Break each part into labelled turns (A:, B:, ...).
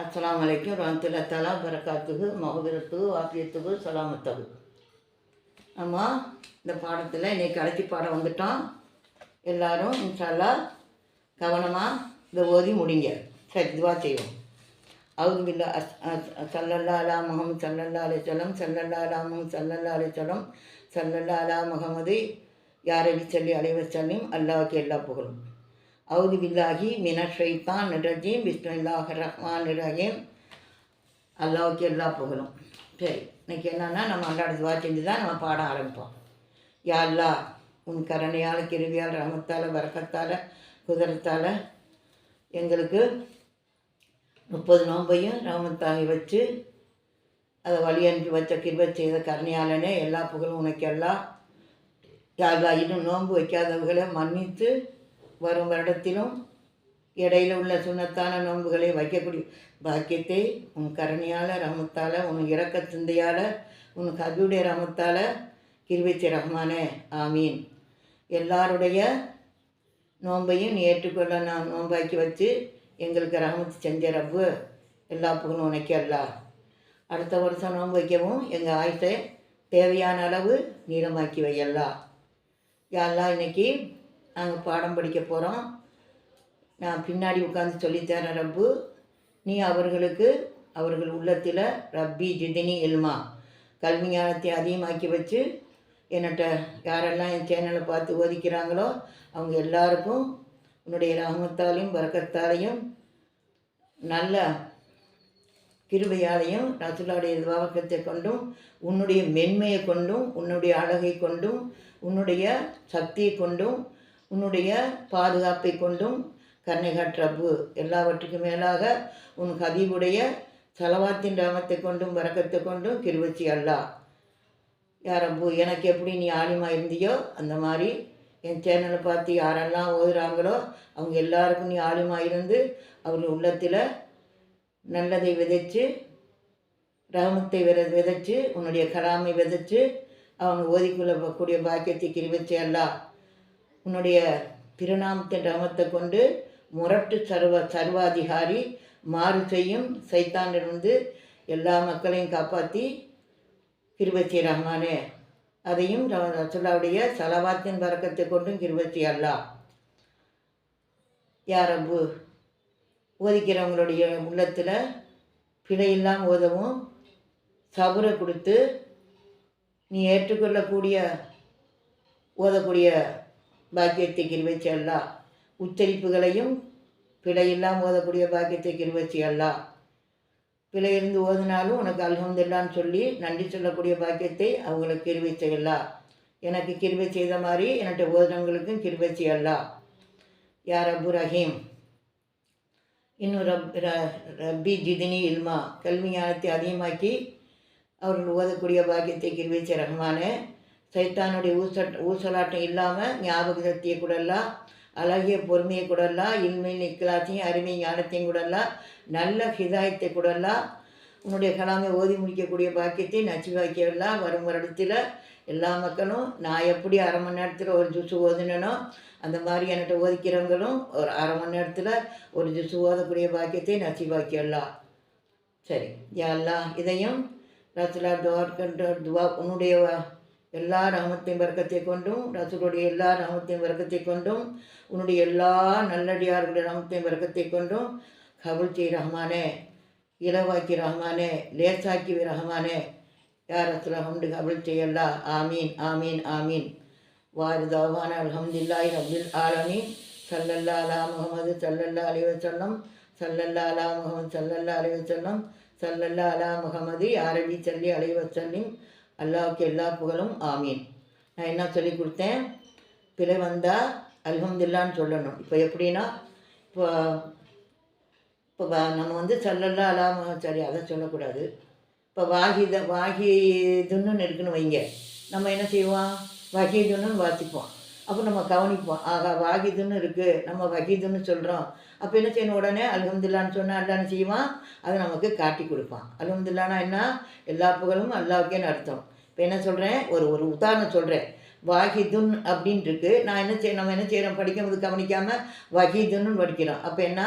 A: அஸ்லாம் வலைக்கும் ரஹமத்துல்லா தலா பரக்காத்துக்கு மகபிரத்துக்கு வாக்கியத்துக்கு சலாமத்தகு நம்ம இந்த பாடத்தில் இன்னைக்கு கடைசி பாடம் வந்துட்டோம். எல்லாரும் இன்ஷால்லா கவனமாக இந்த ஓதி முடிங்க. சரி இதுவாக செய்வோம். அவுது பில்லா அஸ் சல்லல்லா அலா முகமது சல்லல்லா அலி சொல்லம் சல்லல்லா அலா முகமது சல்லல்லா அலி சொல்லம் சல்லல்லா அலா முகமது யாரவி சொல்லி அலைவர் சொல்லியும் அல்லாவுக்கு எல்லா புகழும். அவுது பில்லாஹி மின ஷைத்தான் ரஜீம். பிஸ்மில்லாஹ் ரஹ்மான் ரஹீம். அல்லாவுக்கு எல்லா புகழும். சரி இன்னைக்கு என்னென்னா நம்ம அன்றாட துவா செஞ்சு தான் நம்ம பாட ஆரம்பிப்போம். யா அல்லா உன் கருணையால் கிருவியால் ரமத்தால் வரக்கத்தால் குதிரத்தால் எங்களுக்கு முப்பது நோன்பையும் ரஹமத்தாகி வச்சு அதை வழி அனுப்பி வச்ச கிருபை செய்த கருணையாளனே எல்லா புகழும் உனக்கு எல்லாம் யாரா இன்னும் நோன்பு வைக்காதவர்களை மன்னித்து வரும் வருடத்திலும் இடையில உள்ள சுண்ணத்தான நோன்புகளை வைக்கக்கூடிய பாக்கியத்தை உன் கருணையால் ரமத்தால் உன் இறக்க சிந்தையால் உன் கவியுடைய ரமத்தால் கிருவிச்சி ரஹ்மானே ஆமீன். எல்லாருடைய நோன்பையும் நீ ஏற்றுக்கொள்ள நான் நோன்பாக்கி வச்சு எங்களுக்கு ரஹமத்து செஞ்ச ரப்பு எல்லா புகழும் உனக்கு அல்லா. அடுத்த வருஷம் நோன்பு வைக்கவும் எங்கள் ஆயுசை தேவையான அளவு நீளமாக்கி வையல்லா. யாரெல்லாம் இன்னைக்கு நாங்கள் பாடம் படிக்க போகிறோம் நான் பின்னாடி உட்காந்து சொல்லித்தரேன் ரப்பு. நீ அவர்களுக்கு அவர்கள் உள்ளத்தில் ரப்பி ஜிதினி இல்மா. கல்வி ஞானத்தை அதிகமாக்கி வச்சு என்னட்ட யாரெல்லாம் என் சேனலை பார்த்து ஓதிக்கிறாங்களோ அவங்க எல்லாருக்கும் உன்னுடைய ரஹமத்தாலையும் வர்க்கத்தாலையும் நல்ல கிருபையாலையும் ரசுலாவுடைய வாக்கத்தை கொண்டும் உன்னுடைய மென்மையை கொண்டும் உன்னுடைய அழகை கொண்டும் உன்னுடைய சக்தியை கொண்டும் உன்னுடைய பாதுகாப்பை கொண்டும் கருணை ரப்பு எல்லாவற்றுக்கும் மேலாக உன் ஹதீபுடைய செலவாத்தின் ராமத்தை கொண்டும் வரக்கத்தை கொண்டும் கிருவச்சி அல்லா. யாரப்பு எனக்கு எப்படி நீ ஆலிமா இருந்தியோ அந்த மாதிரி என் சேனலை பார்த்து யாரெல்லாம் ஓதுறாங்களோ அவங்க எல்லாருக்கும் நீ ஆளுமா இருந்து அவர்கள் உள்ளத்தில் நல்லதை விதைச்சு ரகமத்தை வித விதைச்சு உன்னுடைய கலாமை விதைச்சு அவங்க ஓதிக்கொள்ளக்கூடிய பாக்கியத்தை கிருவச்சி அல்லா. உன்னுடைய திருநாமத்தின் ரமத்தை கொண்டு முரட்டு சர்வ சர்வாதிகாரி மாறு செய்யும் சைத்தானிலிருந்து எல்லா மக்களையும் காப்பாற்றி கிருபத்தி ரஹ்மானே. அதையும் ரசுல்லாவுடைய சலவாத்தின் பறக்கத்தை கொண்டும் கிருபத்தி அல்லா. யாரம்பு ஓதிக்கிறவங்களுடைய உள்ளத்தில் பிழையெல்லாம் ஓதவும் சபுரை கொடுத்து நீ ஏற்றுக்கொள்ளக்கூடிய ஓதக்கூடிய பாக்கியத்தை கிருவச்சி அல்லா உச்சரிப்புகளையும் பிழையில்லாமல் ஓதக்கூடிய பாக்கியத்தை கிருவச்சி அல்லா பிழையிருந்து ஓதினாலும் உனக்கு அல்ஹம்துல்லான்னு சொல்லி நன்றி சொல்லக்கூடிய பாக்கியத்தை அவங்களுக்கு கிருவை செய்யலா எனக்கு கிருவை செய்த மாதிரி என்னட்ட ஓதுனவங்களுக்கும் கிருவை செய்யலா யார் அபு ரஹீம். இன்னும் ரப் ரப்பி ஜிதினி இல்மா. கல்வி ஞானத்தை அதிகமாக்கி அவர்கள் ஓதக்கூடிய பாக்கியத்தை கிருவிச்ச ரஹ்மானே. சைத்தானுடைய ஊசட் ஊசலாட்டம் இல்லாமல் ஞாபக சக்தியை கூடலாம் அழகிய பொறுமையை கூடலாம் இன்மை நிக்கலாத்தையும் அருமை ஞானத்தையும் கூடலாம் நல்ல ஹிதாயத்தை கூடலாம் உன்னுடைய கலாமை ஓதி முடிக்கக்கூடிய பாக்கியத்தை நச்சு பாக்கியெல்லாம் வரும் வருடத்தில் எல்லா மக்களும் நான் எப்படி அரை மணி நேரத்தில் ஒரு ஜூஸ் ஓதுனனோ அந்த மாதிரி என்கிட்ட ஓதிக்கிறவங்களும் ஒரு அரை மணி நேரத்தில் ஒரு ஜூஸ் ஓதக்கூடிய பாக்கியத்தை நச்சு பாக்கியெல்லாம் சரி யாரெல்லாம் இதையும் ரசுலா துவார்கன்ற துவா உன்னுடைய எல்லா ரகமத்தையும் வர்க்கத்தை கொண்டும் ரசூலுடைய எல்லா ரகமத்தையும் வர்க்கத்தை கொண்டும் உன்னுடைய எல்லா நல்லடியார்களுடைய ரகமத்தையும் வர்க்கத்தை கொண்டும் கபுல்ச்சி ரஹ்மானே இலவாக்கி ரஹ்மானே லேசாக்கி ரஹ்மானே யார் ரசூல் ஹம்டு கபுல் செய்யல்லா ஆமீன் ஆமீன் ஆமீன். வாரிதாவான அலமதுல்லாய் அப்துல் ஆலமீன். சல்லல்லா அலா முகமது சல்லல்லா அலி வசல்லம் சல்லல்லா அலா முகமது சல்லல்லா அலி வசல்லம் சல்லல்லா அலா முகமது அரபி சல்லி அலி வசல்லிம் அல்லாவுக்கு எல்லா புகழும் ஆமீன். நான் என்ன சொல்லி கொடுத்தேன்? பிழை வந்தால் அல்ஹம்துல்லான்னு சொல்லணும். இப்போ எப்படின்னா இப்போ இப்போ நம்ம வந்து சொல்லலாம் அலாம சரி அதை சொல்லக்கூடாது. இப்போ வாகித வாகிதுன்னு இருக்குன்னு வைங்க. நம்ம என்ன செய்வோம்? வகீதுன்னு வாசிப்போம். அப்போ நம்ம கவனிப்போம். ஆகா வாகிதுன்னு இருக்குது நம்ம வகிதுன்னு சொல்கிறோம் அப்போ என்ன செய்யணும்? உடனே அலமதுல்லான்னு சொன்னால் அல்லான்னு செய்வான்? அதை நமக்கு காட்டி கொடுப்பான். அலமதுல்லானா என்ன? எல்லா புகழும் அல்லாவுக்கேன்னு அர்த்தம்? இப்போ என்ன சொல்கிறேன் ஒரு ஒரு உதாரணம் சொல்கிறேன் வாஹிதுன் அப்படின்னு இருக்கு. நான் என்ன செய்ய நம்ம என்ன செய்கிறோம் படிக்கும்போது கவனிக்காமல் வஹீதுன்னு படிக்கிறோம். அப்போ என்ன?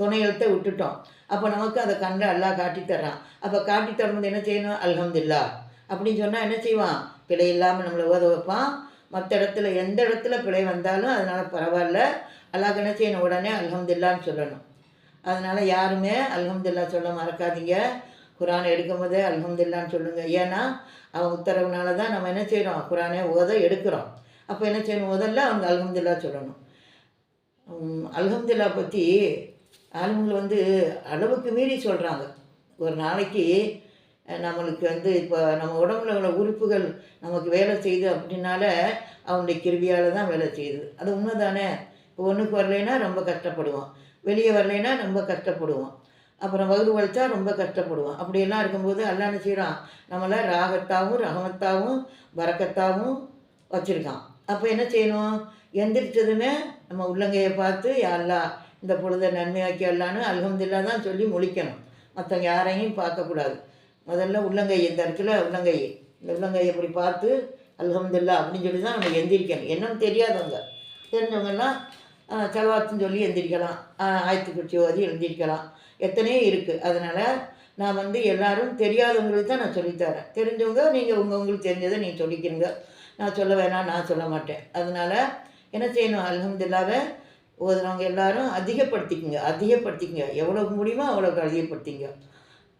A: துணை எழுத்தை விட்டுட்டோம். அப்போ நமக்கு அதை கண்டு அல்லாஹ் காட்டி தர்றான். அப்போ காட்டி தரும்போது என்ன செய்யணும்? அலமதுல்லா அப்படின்னு சொன்னால் என்ன செய்வான்? பிழை இல்லாமல் நம்மளை ஓத வைப்பான். மற்ற இடத்துல எந்த இடத்துல பிழை வந்தாலும் அதனால் பரவாயில்ல. அல்லாஹ் என்ன செய்யணும்? உடனே அல்ஹம்துல்லான்னு சொல்லணும். அதனால் யாருமே அல்ஹம்துல்லா சொல்ல மறக்காதீங்க. குரான் எடுக்கும் போதே அல்ஹம்துல்லான்னு சொல்லுங்கள் ஏன்னா அவன் உத்தரவுனால தான் நம்ம என்ன செய்கிறோம் குரானே ஓத எடுக்கிறோம். அப்போ என்ன செய்யணும்? முதல்ல அவங்க அல்ஹம்துல்லா சொல்லணும். அல்ஹம்துல்லா பற்றி ஆளுங்களை வந்து அளவுக்கு மீறி சொல்கிறாங்க ஒரு நாளைக்கு நம்மளுக்கு வந்து இப்போ நம்ம உடம்புல உள்ள உறுப்புகள் நமக்கு வேலை செய்யுது அப்படின்னால அவனுடைய கிருவியால் தான் வேலை செய்யுது. அது உண்மை தானே இப்போ ஒன்றுக்கு வரலைன்னா ரொம்ப கஷ்டப்படுவோம் வெளியே வரலைன்னா ரொம்ப கஷ்டப்படுவோம் அப்புறம் வகுறு வலிச்சா ரொம்ப கஷ்டப்படுவோம் அப்படியெல்லாம் இருக்கும்போது அல்லான்னு செய்கிறான் நம்மளை ராகத்தாகவும் ரகமத்தாகவும் வரக்கத்தாகவும் வச்சுருக்கான். அப்போ என்ன செய்யணும்? எந்திரிச்சதுமே நம்ம உள்ளங்கையை பார்த்து யாரெல்லாம் இந்த பொழுதை நன்மையாக்கி அல்லான்னு அல்ஹம்துலில்லாஹ் தான் சொல்லி முழிக்கணும். மற்றவங்க யாரையும் பார்க்கக்கூடாது. முதல்ல உள்ளங்கை இந்த இடத்துல உள்ளங்கை இந்த உள்ளங்கையை இப்படி பார்த்து அல்ஹம்துலில்லாஹ் அப்படின்னு சொல்லி தான் நம்ம எந்திரிக்கணும். என்னன்னு தெரியாதவங்க. தெரிஞ்சவங்கன்னா செலவாத்துன்னு சொல்லி எந்திரிக்கலாம். ஆஹ் ஆயத்து குச்சி ஓதி எழுந்திரிக்கலாம் எத்தனையோ இருக்குது அதனால் நான் வந்து எல்லோரும் தெரியாதவங்களுக்கு தான் நான் சொல்லித்தரேன். தெரிஞ்சவங்க நீங்கள் உங்கள் உங்களுக்கு தெரிஞ்சதை நீங்கள் சொல்லிக்கிறீங்க. நான் சொல்ல வேணாம் நான் சொல்ல மாட்டேன். அதனால் என்ன செய்யணும்? அல்ஹம்துலில்லாஹ்வை ஓதுறவங்க எல்லாரும் அதிகப்படுத்திக்கங்க. அதிகப்படுத்திக்கங்க. எவ்வளோ முடியுமோ அவ்வளோக்கு அதிகப்படுத்திங்க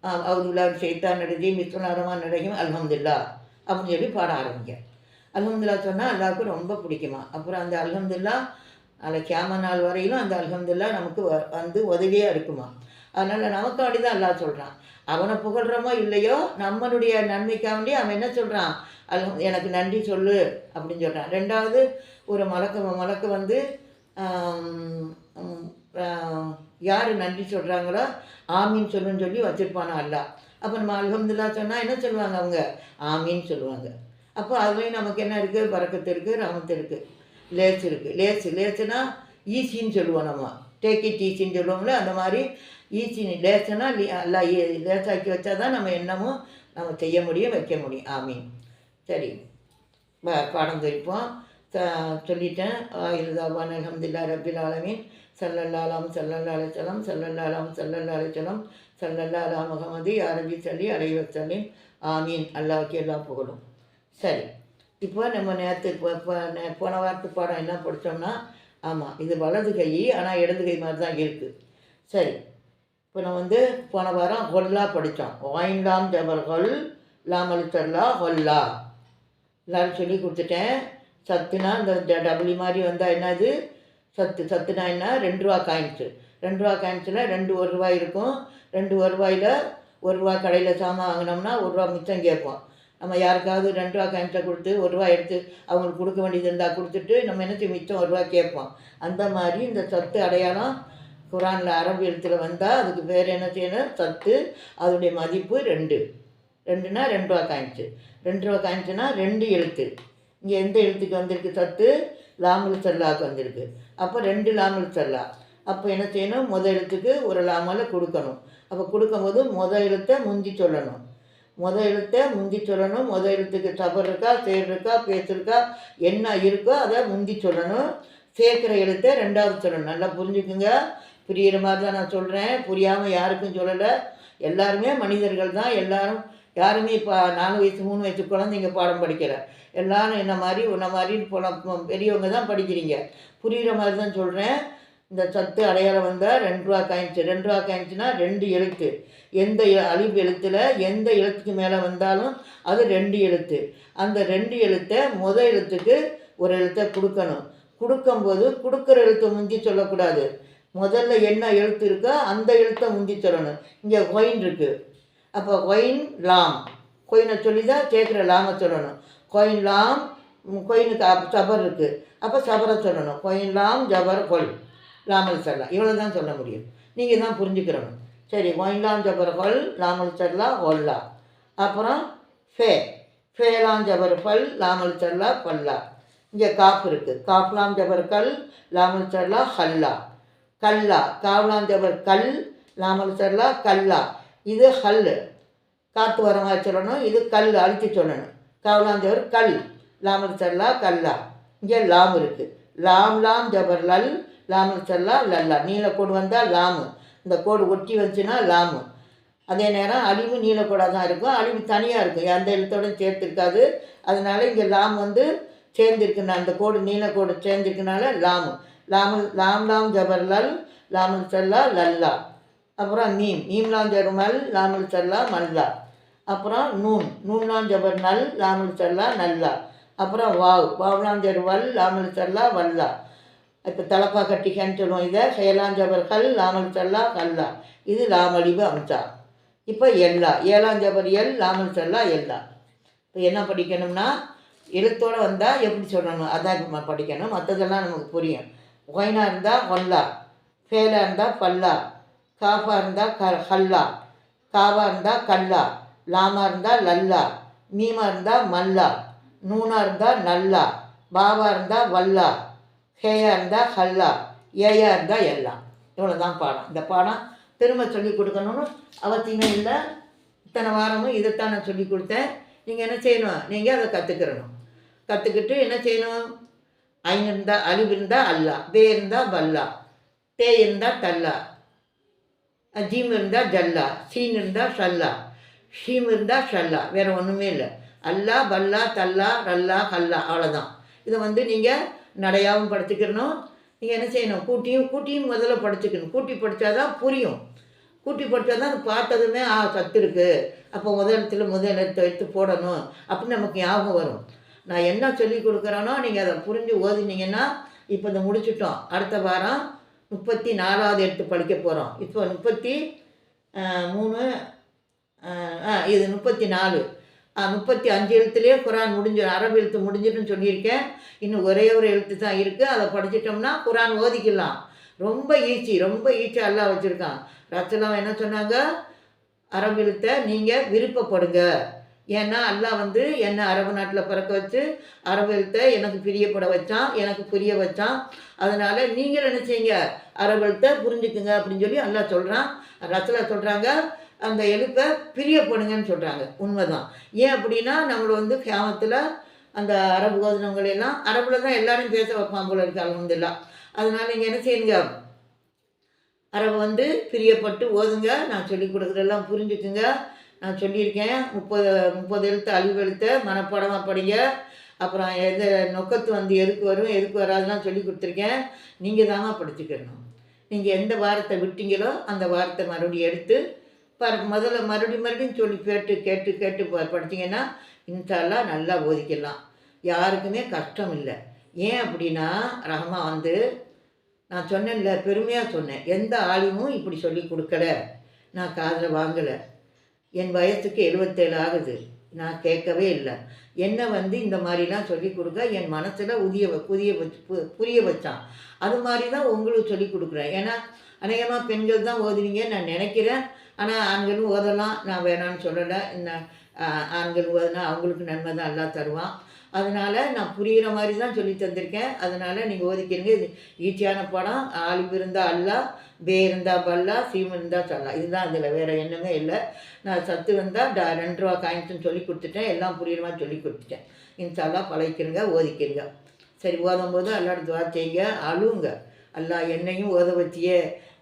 A: அவுதுல்லா ஷைத்தான் நடிகை மிஸ்வனாரமாக நடிகையும் அல்ஹம்துல்லா அப்படின்னு சொல்லி பாட ஆரம்பிங்க அல்ஹம்துல்லா சொன்னால் அல்லாவுக்கு ரொம்ப பிடிக்குமா? அப்புறம் அந்த அல்ஹம்துல்லா அதில் கேம நாள் வரையிலும் அந்த அல்ஹம்துல்லா நமக்கு வந்து உதவியாக இருக்குமா? அதனால் நமக்கு அப்படி தான் அல்லாஹ் சொல்கிறான் அவனை புகழ்கிறோமோ இல்லையோ நம்மளுடைய நன்மைக்காண்டி அவன் என்ன சொல்கிறான் அல்ஹம் எனக்கு நன்றி சொல்லு அப்படின்னு சொல்கிறான் ரெண்டாவது ஒரு மலக்க மலக்க வந்து யார் நன்றி சொல்கிறாங்களோ ஆமீன் சொல்லுன்னு சொல்லி வச்சுருப்பானா அல்லா அப்போ நம்ம அல்ஹம்துல்லா சொன்னால் என்ன சொல்லுவாங்க அவங்க? ஆமின்னு சொல்லுவாங்க. அப்போ அதுலேயும் நமக்கு என்ன இருக்குது பறக்கத்து இருக்குது ரமத்து இருக்குது லேஸ் இருக்குது லேஸு லேசுனா ஈஸின்னு சொல்லுவோம் நம்ம. டேக் இட் ஈஸின்னு சொல்லுவோம்ல அந்த மாதிரி ஈஸி. லேசுனா எல்லாம் லேசாக்கி வச்சா தான் நம்ம என்னமோ நம்ம செய்ய முடியும் வைக்க முடியும். ஆமீன். சரி. பாடம் தெரிப்போம். சொல்லிட்டேன். இருதாபான் அலமதுல்லா ரபில் ஆலமீன். சல்லல்லா அலாம் சல்லல்லா அலிசலம் சல்லல்லா அலாம் சல்லல்லா முகமதி அரபி சல்லி அலைவசலின் ஆமீன். அல்லாவுக்கு எல்லாம் புகழும். சரி. இப்போ நம்ம நேற்று இப்போ இப்போ நே- போன வாரத்து பாடம் என்ன படித்தோம்னா ஆமாம் இது வலது கை ஆனால் இடது கை மாதிரி தான் இருக்குது சரி. இப்போ நான் வந்து போன வாரம் ஹொல்லா படித்தோம் ஒயின்லாம் ஜபர்கள் லாமலித்தர்லா ஹொல்லா. எல்லாரும் சொல்லி கொடுத்துட்டேன். சத்துனா இந்த ட- டபுளி மாதிரி வந்தால் என்னது? சத்து சத்து நாயின்னா ரெண்டு ரூபா காயின்ஸு. ரெண்டு ரூபா காயின்ஸில் ரெண்டு ஒரு ரூபாய் இருக்கும். ரெண்டு ஒரு ரூபாயில் ஒரு ரூபா கடையில் சாமான் வாங்கினோம்னா ஒரு ரூபா மிச்சம் கேட்போம். நம்ம யாருக்காவது ரெண்டு ரூபா காயின்ஸை கொடுத்து ஒரு ரூபா எடுத்து அவங்களுக்கு கொடுக்க வேண்டியது இருந்தால் கொடுத்துட்டு நம்ம என்ன செய்ய மிச்சம் ஒரு ரூபா கேட்போம். அந்த மாதிரி இந்த சத்து அடையாளம் குரானில் அரபு எழுத்தில் வந்தால் அதுக்கு பேர் என்ன செய்யணும்? சத்து. அதனுடைய மதிப்பு ரெண்டு. ரெண்டுனா ரெண்டு ரூபா காயின்ஸு. ரெண்டு ரூபா காயின்ஸுனா ரெண்டு எழுத்து. இங்கே எந்த எழுத்துக்கு வந்திருக்கு சத்து? லாமல் செல்லாக்கு வந்திருக்கு. அப்போ ரெண்டு லாமல் சல்லா. அப்போ என்ன செய்யணும்? முத எழுத்துக்கு ஒரு லாமலை கொடுக்கணும். அப்போ கொடுக்கும்போது முத எழுத்தை முந்தி சொல்லணும். முத எழுத்தை முந்தி சொல்லணும். முத எழுத்துக்கு சபர் இருக்கா சேர் இருக்கா பேசுருக்கா என்ன இருக்கோ அதை முந்தி சொல்லணும். சேர்க்குற எழுத்தை ரெண்டாவது சொல்லணும். நல்லா புரிஞ்சுக்குங்க. புரியிற மாதிரி தான் நான் சொல்கிறேன் புரியாமல் யாருக்கும் சொல்லலை. எல்லாருமே மனிதர்கள் தான். எல்லாரும் யாருமே இப்போ நாலு வயசு மூணு வயசு குழந்தைங்க பாடம் படிக்கிற எல்லாரும் என்ன மாதிரி உன்ன மாதிரி போன பெரியவங்க தான் படிக்கிறீங்க. புரிகிற மாதிரி தான் சொல்கிறேன் இந்த சத்து அடையாளம் வந்தால் ரெண்டு ரூபா காயின்ச்சு ரெண்டு ரூபா காயின்ச்சுனா ரெண்டு எழுத்து. எந்த அழிவு எழுத்தில் எந்த எழுத்துக்கு மேலே வந்தாலும் அது ரெண்டு எழுத்து. அந்த ரெண்டு எழுத்தை முத எழுத்துக்கு ஒரு எழுத்தை கொடுக்கணும். கொடுக்கும்போது கொடுக்குற எழுத்தை முந்தி சொல்லக்கூடாது. முதல்ல என்ன எழுத்து இருக்கோ அந்த எழுத்தை முந்தி சொல்லணும். இங்கே ஒயின் இருக்குது அப்போ ஒயின் லாம். கொயினை சொல்லி தான் கேட்குற லாமை சொல்லணும். கொயின்லாம் கொயினுக்கு சபர் இருக்குது அப்போ சபரை சொல்லணும். கொயின்லாம் ஜபர் கொல். லாமல் சல்லா இவ்வளோ தான் சொல்ல முடியும். நீங்கள் தான் புரிஞ்சுக்கிறணும். சரி கொயின்லாம் ஜபர் கொல் லாமல் சல்லா ஒல்லா அப்புறம் ஃபே. ஃபேலாம் ஜபர் பல் லாமல் சல்லா பல்லா இங்கே காப் இருக்குது காப்லாம் ஜபர் கல் லாமல் சல்லா ஹல்லா. கல்லா. காவ்லாம் ஜபர் கல் லாமல் சல்லா கல்லா. இது ஹல் காற்று வர மாதிரி சொல்லணும். இது கல் அழுத்தி சொல்லணும். காவலாந்தவர் கல். லாமர் சல்லா கல்லா. இங்கே லாம் இருக்குது லாம் லாம் ஜபர் லல் லாமர் சல்லா லல்லா. நீலக்கோடு வந்தால் லாமு. இந்த கோடு ஒட்டி வந்துச்சுன்னா லாமு. அதே நேரம் அழிவு நீலக்கோடாக தான் இருக்கும். அழிவு தனியாக இருக்கும். எந்த எழுத்தோடும் சேர்த்துருக்காது. அதனால இங்கே லாம் வந்து சேர்ந்துருக்குன்னா அந்த கோடு நீலக்கோடு சேர்ந்துருக்கனால லாமு. லாமல் லாம் லாம் ஜபர் லல் லாமல் சல்லா லல்லா. அப்புறம் மீம் மீம்லாம் ஜருமல் லாமல் சல்லா மல்லா. அப்புறம் நூன். நூன்லாம் ஜபர் நல் லாமல் சல்லா நல்லா. அப்புறம் வாவ். வாவ்லாஞ்சர் வல் லாமல் சல்லா வல்லா. இப்போ தலப்பா கட்டிக்கன்னு சொல்லுவோம் இதை. செயலாம் கல் லாமல் சல்லா கல்லா. இது லாமலிபு அம்சா. இப்போ எல்லா. ஏழாம் எல் லாமல் சல்லா எல்லா. இப்போ என்ன படிக்கணும்னா எழுத்தோடு வந்தால் எப்படி சொல்லணும்? அதான் நம்ம படிக்கணும். மற்றதெல்லாம் நமக்கு புரியும். ஒயினா இருந்தால் ஒல்லா ஃபேலாக இருந்தால் பல்லா காஃபாக இருந்தால் க ஹல்லா. காவாக இருந்தால் கல்லா. லாமா இருந்தால் லல்லா மீமா இருந்தால் மல்லா நூனா இருந்தால் நல்லா பாவா இருந்தால் வல்லா ஹேயா இருந்தால் ஹல்லா ஏயா இருந்தால் எல்லாம் இவ்வளோ தான் பாடம். இந்த பாடம் திரும்ப சொல்லி கொடுக்கணும்னு அவசியமே இல்லை. இத்தனை வாரமும் இதைத்தான் நான் சொல்லி கொடுத்தேன். நீங்கள் என்ன செய்யணும்? நீங்கள் அதை கற்றுக்கிறணும் கற்றுக்கிட்டு என்ன செய்யணும்? ஐன் இருந்தால் அழிவு இருந்தால் அல்லா பே இருந்தால் பல்லா தே இருந்தால் தல்லா ஜீம் இருந்தால் ஜல்லா சீன் இருந்தால் ஷல்லா. ஷீம் இருந்தால் ஷல்லா வேறு ஒன்றுமே இல்லை. அல்லா பல்லா தல்லா ரல்லா ஹல்லா அவ்வளோதான் இதை வந்து நீங்கள் நடையாகவும் படுத்துக்கிறணும் நீங்கள் என்ன செய்யணும்? கூட்டியும் கூட்டியும் முதல்ல படிச்சுக்கணும் கூட்டி படித்தா தான் புரியும். கூட்டி படித்தா தான் அது பார்த்ததுமே ஆ சத்து இருக்குது அப்போ முதல் இடத்துல முதல் எடுத்து எடுத்து போடணும். அப்படின்னு நமக்கு ஞாபகம் வரும். நான் என்ன சொல்லி கொடுக்குறேனோ நீங்கள் அதை புரிஞ்சு ஓதினீங்கன்னா இப்போ இதை முடிச்சிட்டோம். அடுத்த வாரம் முப்பத்தி நாலாவது எடுத்து படிக்க போகிறோம் இப்போ முப்பத்தி மூணு இது முப்பத்தி நாலு ஆ, முப்பத்தி அஞ்சு எழுத்துலேயே குரான் முடிஞ்ச அரபு எழுத்து முடிஞ்சிடும்னு சொல்லியிருக்கேன். இன்னும் ஒரே ஒரு எழுத்து தான் இருக்குது அதை படிச்சிட்டோம்னா குரான் ஓதிக்கலாம். ரொம்ப ஈஸி ரொம்ப ஈஸியாக எல்லாம் வச்சுருக்கான். ரத்தலாம் என்ன சொன்னாங்க? அரபு எழுத்தை நீங்கள் விருப்பப்படுங்க. ஏன்னா அல்லாஹ் வந்து என்னை அரபு நாட்டில் பிறக்க வச்சு அரபு எழுத்தை எனக்கு பிரியப்பட வச்சான் எனக்கு புரிய வச்சான். அதனால் நீங்கள் நினச்சிங்க அரபு எழுத்தை புரிஞ்சுக்குங்க அப்படின்னு சொல்லி அல்லாஹ் சொல்கிறான் ரசலா சொல்கிறாங்க அந்த எழுத்தை பிரியப்படுங்கன்னு சொல்கிறாங்க உண்மைதான். ஏன் அப்படின்னா நம்மளை வந்து கிராமத்தில் அந்த அரபு கோதினவங்களெல்லாம் அரபில் தான் எல்லாரும் பேச வைப்பான் போல இருக்கு அலமதுல்லா அதனால் நீங்கள் என்ன செய்யுங்க? அரபு வந்து பிரியப்பட்டு ஓதுங்க. நான் சொல்லி கொடுக்குறதெல்லாம் புரிஞ்சுக்குங்க. நான் சொல்லியிருக்கேன். முப்பது முப்பது எழுத்து அழிவு எழுத்தை மனப்பாடமாக படிங்க. அப்புறம் எது நொக்கத்து வந்து எதுக்கு வரும் எதுக்கு வராதுலாம் சொல்லி கொடுத்துருக்கேன். நீங்கள் தாங்க படிச்சுக்கணும். நீங்கள் எந்த வாரத்தை விட்டீங்களோ அந்த வாரத்தை மறுபடியும் எடுத்து பர முதல்ல மறுபடியும் மறுபடியும் சொல்லி கேட்டு கேட்டு கேட்டு ப- இன்ஷால்லாம் நல்லா ஓதிக்கலாம். யாருக்குமே கஷ்டம் இல்லை ஏன் அப்படின்னா ரஹ்மா வந்து நான் சொன்னேன்ல பெருமையாக சொன்னேன். எந்த ஆளுமும் இப்படி சொல்லி கொடுக்கல. நான் காதில் வாங்கலை. என் வயசுக்கு எழுபத்தேழு ஆகுது. நான் கேட்கவே இல்லை. என்ன வந்து இந்த மாதிரிலாம் சொல்லி கொடுக்க என் மனசில் உதிய வ- புதிய வச்சு பு- புரிய வச்சான். அது மாதிரி தான் உங்களுக்கு சொல்லி கொடுக்குறேன். ஏன்னா அநேகமாக பெண்கள் தான் ஓதுவீங்கன்னு நான் நினைக்கிறேன். ஆனால் ஆண்களும் ஓதலாம் நான் வேணான்னு சொல்லலை. இந்த ஆண்கள் ஓதுனா அவங்களுக்கு நன்மை தான் எல்லாம் தருவான். அதனால் நான் புரிகிற மாதிரி தான் சொல்லி தந்திருக்கேன். அதனால் நீங்கள் ஓதிக்கிறீங்க இது ஈஸியான படம். ஆலிப் இருந்தால் அல்லா பே இருந்தால் பல்லா சீம் இருந்தால் சல்லா. இதுதான் அதில் வேறு எண்ணமே இல்லை. நான் சத்து வந்தால் டா ரெண்டு ரூபா காயின்ஸ்னு சொல்லி கொடுத்துட்டேன். எல்லாம் புரியுற மாதிரி சொல்லி கொடுத்துட்டேன். இன்ஷால்லா பழகிக்கிறங்க ஓதிக்கிறங்க சரி ஓதும் போது அல்லாட துவா செய்யுங்க. அழுவுங்க. அல்லா என்னையும் ஓத வச்சியே.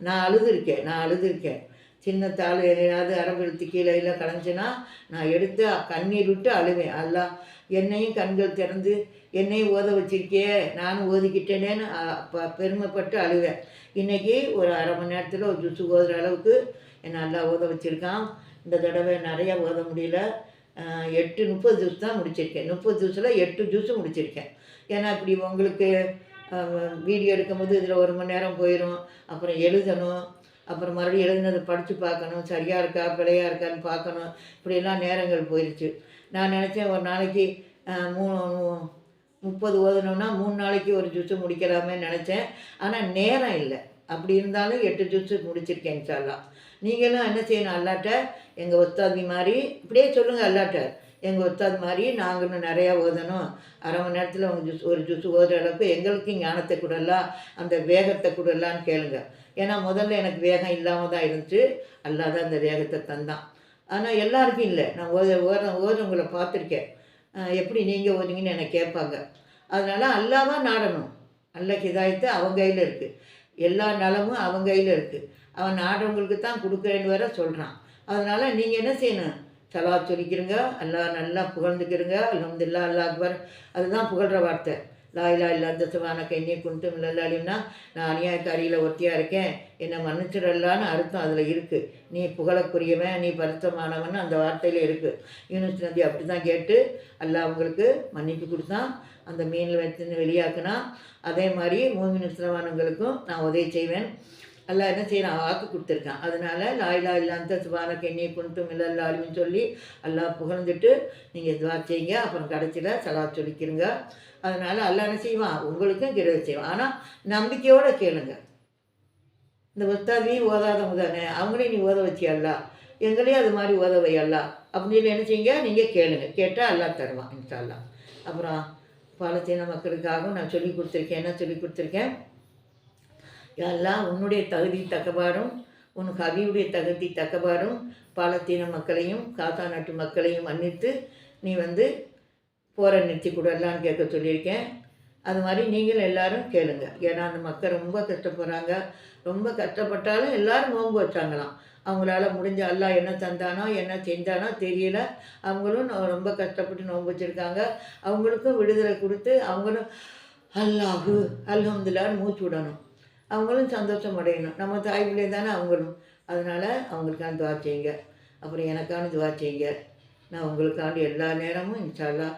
A: நான் அழுதுருக்கேன். நான் அழுதுருக்கேன். சின்ன தாள் எதையாவது அரபு கீழே எல்லாம் கலைஞ்சுன்னா நான் எடுத்து கண்ணீர் விட்டு அழுவேன். எல்லாம் என்னையும் கண்கள் திறந்து என்னையும் ஓத வச்சிருக்கே நானும் ஓதிக்கிட்டேனேன்னு ப- பெருமைப்பட்டு அழுவேன். இன்னைக்கு ஒரு அரை மணி நேரத்தில் ஒரு ஜூஸு ஓதுகிற அளவுக்கு என்னை நல்லா ஓத வச்சுருக்கான். இந்த தடவை நிறையா ஓத முடியல. எட்டு முப்பது ஜூஸ் தான் முடிச்சிருக்கேன். முப்பது ஜூஸில் எட்டு ஜூஸும் முடிச்சிருக்கேன். ஏன்னா இப்படி உங்களுக்கு வீடியோ எடுக்கும்போது இதில் ஒரு மணி நேரம் போயிடும் அப்புறம் எழுதணும். அப்புறம் மறுபடியும் எழுதுனதை படித்து பார்க்கணும் சரியாக இருக்கா பிழையாக இருக்கான்னு பார்க்கணும். இப்படியெல்லாம் நேரங்கள் போயிடுச்சு நான் நினச்சேன் ஒரு நாளைக்கு மூணு முப்பது ஓதணும்னா மூணு நாளைக்கு ஒரு ஜூஸு முடிக்கலாமே நினச்சேன். ஆனால் நேரம் இல்லை. அப்படி இருந்தாலும் எட்டு ஜூஸு முடிச்சிருக்கேன் சொல்லலாம் நீங்களும் என்ன செய்யணும் அல்லாட்ட? எங்கள் ஒத்தாதி மாதிரி இப்படியே சொல்லுங்கள் அல்லாட்ட. எங்கள் ஒத்தாது மாதிரி நாங்களும் நிறையா ஓதணும். அரை மணி நேரத்தில் உங்கள் ஜூஸ் ஒரு ஜூஸ் ஓதுற அளவுக்கு எங்களுக்கும் ஞானத்தை கொடுலாம் அந்த வேகத்தை கொடுலான்னு கேளுங்கள் ஏன்னா முதல்ல எனக்கு வேகம் இல்லாமல் தான் இருந்துச்சு. அல்லாத அந்த வேகத்தை தந்தான். ஆனால் எல்லாருக்கும் இல்லை. நான் ஓத ஓத ஓதுறவங்களை பார்த்துருக்கேன். எப்படி நீங்கள் ஓதுங்கன்னு என்னை கேட்பாங்க. அதனால் அல்லாவா நாடணும். அல்ல கிதாயத்தை அவன் கையில் இருக்குது எல்லா நலமும் அவன் கையில் இருக்குது அவன் நாடுறவங்களுக்கு தான் கொடுக்குறேன்னு வேற சொல்கிறான் அதனால் நீங்கள் என்ன செய்யணும்? சலா சொல்லிக்கிறங்க. அல்லா நல்லா புகழ்ந்துக்கிறங்க. அலமதுல்லா அல்லா அக்பர். அதுதான் புகழ்கிற வார்த்தை. லாயிலா இல்லா அந்த சுவானக்க என்னையும் குண்டும் இல்லல்லாலின்னா நான் அநியாயக்காரியில் ஒத்தியாக இருக்கேன். என்னை மன்னிச்சிடலான்னு அர்த்தம் அதில் இருக்குது நீ புகழக்குரியவன் நீ பரிசுத்தமானவன் அந்த வார்த்தையில் இருக்குது யூனிஸ் நதி அப்படி தான் கேட்டு அல்ல அவங்களுக்கு மன்னிப்பு கொடுத்தான். அந்த மீனில் வச்சு வெளியாக்குனா அதே மாதிரி மூமின் இஸ்லமானவங்களுக்கும் நான் உதவி செய்வேன். எல்லாம் என்ன செய்யறான்? வாக்கு கொடுத்துருக்கான். அதனால லாயிலா இல்லாந்த சுபானக்கு என்னையை குண்டும் இல்லல்லாலுன்னு சொல்லி எல்லாம் புகழ்ந்துட்டு நீங்கள் துவா செய்யுங்க அப்புறம் கடைசியில் சலா சொல்லிக்கிறங்க அதனால் எல்லாம் என்ன செய்வான்? உங்களுக்கும் கிரவை செய்வான். ஆனால் நம்பிக்கையோடு கேளுங்க. இந்த உஸ்தாதையும் ஓதாதவங்க தானே அவங்களையும் நீ ஓத வச்சியல்லா எங்களையும் அது மாதிரி ஓத வையல்லா அப்படின்னு என்ன செய்யுங்க? நீங்கள் கேளுங்க. கேட்டால் எல்லாம் தருவான் இன்ஷா அப்புறம் பாலத்தீன மக்களுக்காகவும் நான் சொல்லி கொடுத்துருக்கேன். என்ன சொல்லி கொடுத்துருக்கேன்? எல்லாம் உன்னுடைய தகுதி தக்கபாரும் உன் ஹபியுடைய தகுதி தக்கபாரும் பாலத்தீன மக்களையும் காத்தா நாட்டு மக்களையும் மன்னித்து நீ வந்து போரை நிறுத்தி கொடுடலான்னு கேட்க சொல்லியிருக்கேன். அது மாதிரி நீங்களும் எல்லாரும் கேளுங்க. ஏன்னா அந்த மக்கள் ரொம்ப கஷ்டப்படுறாங்க. ரொம்ப கஷ்டப்பட்டாலும் எல்லாரும் நோன்பு வச்சாங்களாம். அவங்களால முடிஞ்ச அல்லாஹ் என்ன தந்தானோ என்ன செஞ்சானோ தெரியல. அவங்களும் ரொம்ப கஷ்டப்பட்டு நோன்பு வச்சுருக்காங்க. அவங்களுக்கும் விடுதலை கொடுத்து அவங்களும் அல்லாஹு அல்ஹம்துல்லான்னு மூச்சு விடணும். அவங்களும் சந்தோஷம் அடையணும். நம்ம தாய் பிள்ளை தானே அவங்களும். அதனால் அவங்களுக்கான துவா செய்யுங்க. அப்புறம் எனக்கான துவா செய்யுங்க. நான் உங்களுக்காண்டி எல்லா நேரமும் இன்ஷால்லா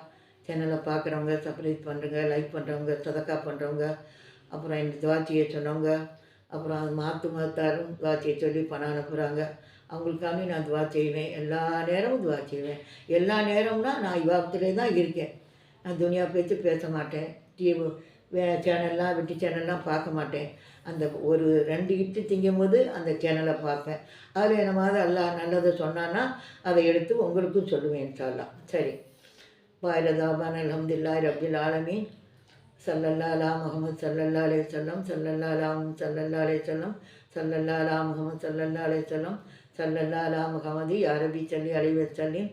A: சேனலை பார்க்குறவங்க சப்ரைஸ் பண்ணுறவங்க லைக் பண்ணுறவங்க சதக்கா பண்ணுறவங்க அப்புறம் இந்த துவா செய்ய சொன்னவங்க அப்புறம் அது மாற்று மாத்தாரும் துவா செய்ய சொல்லி பணம் அனுப்புகிறாங்க அவங்களுக்காண்டி நான் துவா செய்வேன். எல்லா நேரமும் துவா செய்வேன். எல்லா நேரம்னா நான் இவாபத்திலே தான் இருக்கேன். நான் துனியா பேச்சு பேச மாட்டேன். டிவி வே சேனல்லாம் வெட்டி சேனல்லாம் பார்க்க மாட்டேன். அந்த ஒரு ரெண்டு இட்டு திங்கும் போது அந்த சேனலை பார்ப்பேன். அதில் என்னமாவது அல்லாஹ் நல்லதை சொன்னான்னா அதை எடுத்து உங்களுக்கும் சொல்லுவேன் சொல்லலாம் சரி. பாயிரதாபான் அலமதுல்லா ரபில் ஆலமீன். சல்லல்லா அலா முகமது சல்லல்லா அலே சொல்லம் சல்லல்லா அலா சல்லல்லா அலே சொல்லம் சல்லல்லா அலா முகமது சல்லல்லா அலே சொல்லம் சல்லல்லா அலா முகமது யாரபி சல்லி அலைவ சல்லிம்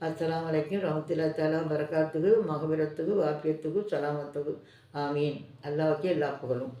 A: அஸ்லாம் அலைக்கும் ரமத்துல்லா தலா பரக்காத்துக்கு மகபிரத்துக்கு வாக்கியத்துக்கு சலாமத்துக்கு ஆமீன். அல்லாவுக்கே எல்லா புகழும்.